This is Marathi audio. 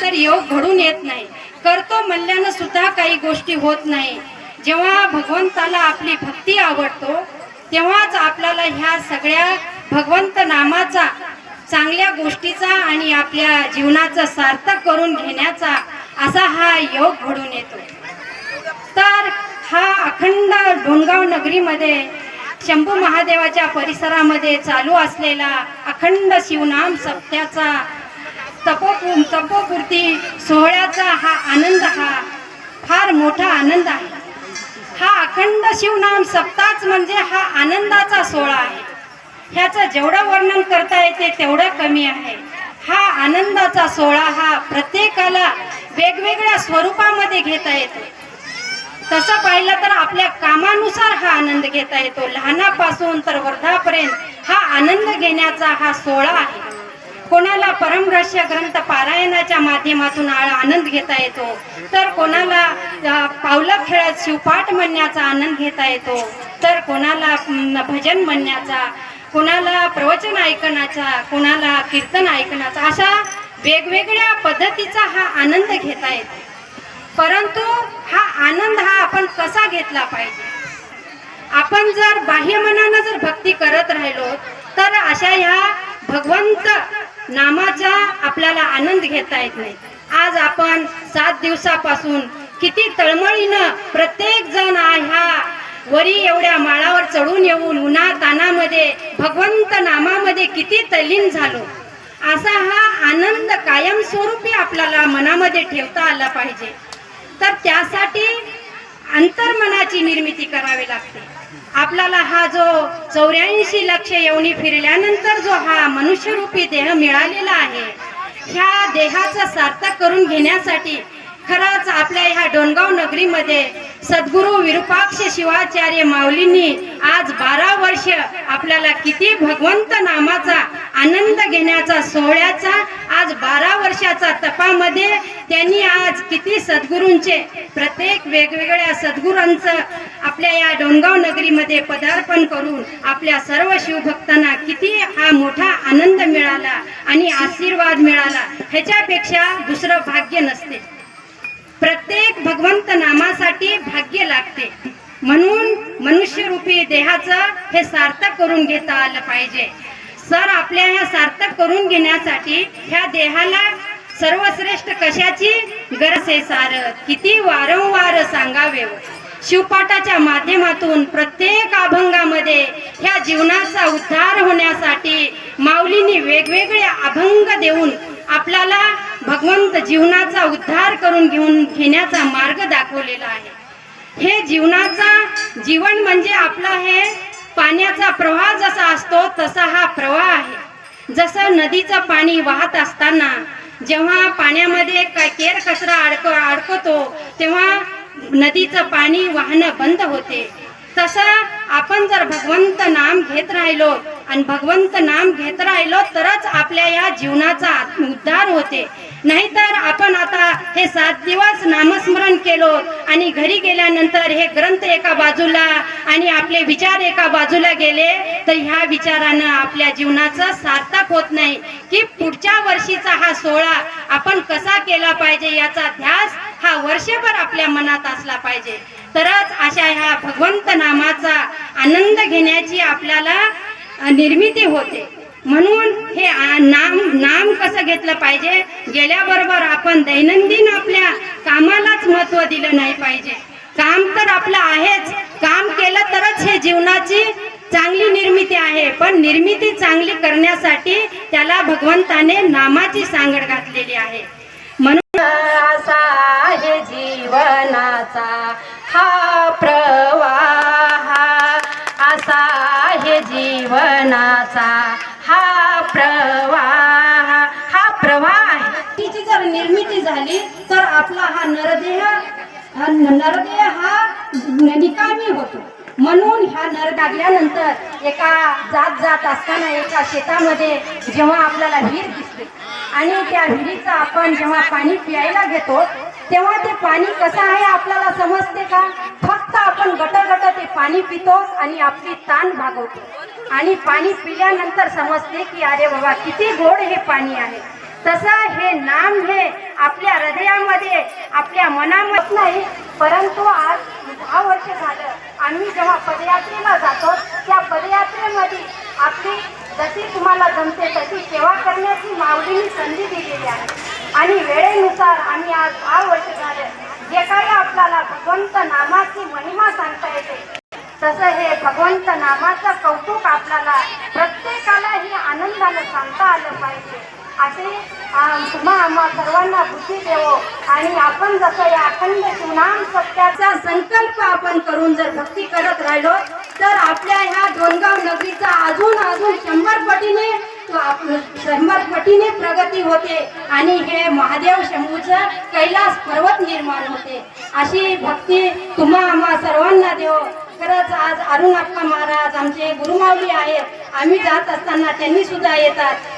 तर योग घडून येत नाही. करतो म्हणल्यानं सुद्धा काही गोष्टी होत नाही. जेव्हा भगवंताला आपली भक्ती आवडतो तेव्हाच आपल्याला ह्या सगळ्या भगवंत नामाचा चांगल्या गोष्टीचा आणि आपल्या जीवनाचा सार्थक करून घेण्याचा असा हा योग घडून येतो. तर हा अखंड डोणगाव नगरीमध्ये शंभू महादेवाच्या परिसरामध्ये चालू असलेला अखंड शिवनाम सप्त्याचा तपो तपोपूर्ती सोहळ्याचा हा आनंद हा फार मोठा आनंद आहे. हा अखंड शिवनाम सप्ताच म्हणजे हा आनंदाचा सोहळा आहे. ह्याचं जेवढं वर्णन करता येते तेवढं कमी आहे. हा आनंदाचा सोहळा हा प्रत्येकाला वेगवेगळ्या स्वरूपामध्ये घेता येतो. तसं पाहिलं तर आपल्या कामानुसार हा आनंद घेता येतो. लहानापासून तर वर्धापर्यंत हा आनंद घेण्याचा हा सोहळा आहे. कोणाला परमरहस्य ग्रंथ पारायणाच्या माध्यमातून आनंद घेता येतो तर कोणाला पावलं खेळत शिवपाठ म्हणण्याचा आनंद घेता येतो तर कोणाला भजन म्हणण्याचा कोणाला प्रवचन ऐकण्याचा कोणाला कीर्तन ऐकण्याचा अशा वेगवेगळ्या पद्धतीचा हा आनंद घेता येतो. परंतु हा आनंद हा आपण कसा घेतला पाहिजे? आपण जर बाह्य मनानं जर भक्ती करत राहिलो तर अशा ह्या भगवंत नामाचा आपल्याला आनंद घेता येत नाही. आज आपण सात दिवसापासून किती तळमळीनं प्रत्येक जण ह्या वरी एवढ्या माळावर चढून येऊन उन्हा तानामध्ये भगवंत नामामध्ये किती तल्लीन झालो. असा हा आनंद कायमस्वरूपी आपल्याला मनामध्ये ठेवता आला पाहिजे. तर त्यासाठी अंतर्मनाची निर्मिती करावी लागते. आपल्याला हा जो चौऱ्याऐंशी लक्ष येऊन फिरल्यानंतर जो हा मनुष्यरूपी देह मिळालेला आहे ह्या देहाचं सार्थक करून घेण्यासाठी खरंच आपल्या ह्या डोणगाव नगरीमध्ये सद्गुरू विरूपाक्ष शिवाचार्य माऊलींनी आज बारा वर्ष आपल्याला किती भगवंत नामाचा आनंद घेण्याचा सोहळ्याचा आज बारा वर्षाच्या तपामध्ये त्यांनी आज किती सद्गुरूंचे प्रत्येक वेगवेगळ्या सद्गुरूंचं आपल्या या डोणगाव नगरीमध्ये पदार्पण करून आपल्या सर्व शिवभक्तांना किती हा मोठा आनंद मिळाला आणि आशीर्वाद मिळाला ह्याच्यापेक्षा दुसरं भाग्य नसते. प्रत्येक भगवंत नामासाठी भाग्य लागते. म्हणून मनुष्यरूपी देहाचं हे सार्थक करून घेता आलं पाहिजे. सर आपल्या ह्या सार्थक करून घेण्यासाठी ह्या देहाला सर्वश्रेष्ठ कशाची? गरज आहे सार. किती वारंवार सांगावे शिवपाठाच्या माध्यमातून प्रत्येक अभंगामध्ये ह्या जीवनाचा उद्धार होण्यासाठी माऊलींनी वेगवेगळे अभंग देऊन आपल्याला भगवंत जीवनाचा उद्धार करून घेऊन घेण्याचा मार्ग दाखवलेला आहे. हे जीवनाचा जीवन म्हणजे आपला हे पाण्याचा प्रवाह जसा असतो तसा हा प्रवाह आहे. जसं नदीचं पाणी वाहत असताना जेव्हा पाण्यामध्ये काय केर कचरा अडक अडकतो तेव्हा नदीचं पाणी वाहणं बंद होते. तसं आपण जर भगवंत नाम घेत राहिलो आणि भगवंत नाम घेत राहिलो तरच आपल्या या जीवनाचा उद्धार होते. नाहीतर आपण आता हे सात दिवस नामस्मरण केलो आणि घरी गेल्यानंतर हे ग्रंथ एका बाजूला आणि आपले विचार एका बाजूला गेले तर ह्या विचारानं आपल्या जीवनाचं सार्थक होत नाही. की पुढच्या वर्षीचा हा सोहळा आपण कसा केला पाहिजे याचा ध्यास हा वर्षभर आपल्या मनात असला पाहिजे. तरच अशा ह्या भगवंत नामाचा आनंद घेण्याची आपल्याला निर्मिती होते. म्हणून हे नाम नाम कसं घेतलं पाहिजे? गेल्याबरोबर आपण दैनंदिन आपल्या कामालाच महत्त्व दिलं नाही पाहिजे. काम तर आपलं आहेच. काम केलं तरच हे जीवनाची चांगली निर्मिती आहे. पण निर्मिती चांगली करण्यासाठी त्याला भगवंताने नामाची सांगड घातलेली आहे. म्हणून असा आहे जीवनाचा हा प्रवाह. असा आहे जीवनाचा प्रवाह हा प्रवाह आहे. तिची जर निर्मिती झाली तर आपला हा नरदेह हा नरदेह हा निकामी होतो. म्हणून ह्या नर लागल्यानंतर एका जात जात असताना एका शेतामध्ये जेव्हा आपल्याला विहीर दिसते आणि त्या विहिरीचं आपण जेव्हा पाणी प्यायला घेतो तेव्हा ते पाणी कसं आहे आपल्याला समजते का? फक्त आपण गट गट ते पाणी पितो आणि आपली ताण भागवतो. आणि पाणी पिल्यानंतर समजते की अरे बाबा किती गोड हे पाणी आहे. तसं हे नाम हे आपल्या हृदयामध्ये आपल्या मनामध्ये नाही परंतु आज दहा वर्ष झालं आम्ही जेव्हा पदयात्रेला जातो त्या पदयात्रेमध्ये आपली जशी तुम्हाला जमते तशी सेवा करण्याची माऊलीने संधी दिलेली आहे. आणि वेळेनुसार आम्ही आज दहा वर्ष झालं जे काही आपल्याला भगवंत नामाची महिमा सांगता येते तसं हे भगवंत नामाचं कौतुक आपल्याला प्रत्येकाला हे आनंदानं सांगता आलं पाहिजे. असे तुम्हा आम्हा सर्वांना बुद्धी देवो. आणि आपण जसं या अखंड शिवनाम सत्याचा संकल्प आपण करून जर भक्ती करत राहिलो तर आपल्या ह्या दोनगाव नगरीचा अजून अजून शंभर पटीने शंभर पटीने प्रगती होते. आणि हे महादेव शंभूचं कैलास पर्वत निर्माण होते. अशी भक्ती तुम्हा आम्हा सर्वांना देव. खरंच आज अरुण अप्पा महाराज आमचे गुरुमावली आहेत. आम्ही जात असताना त्यांनी सुद्धा येतात.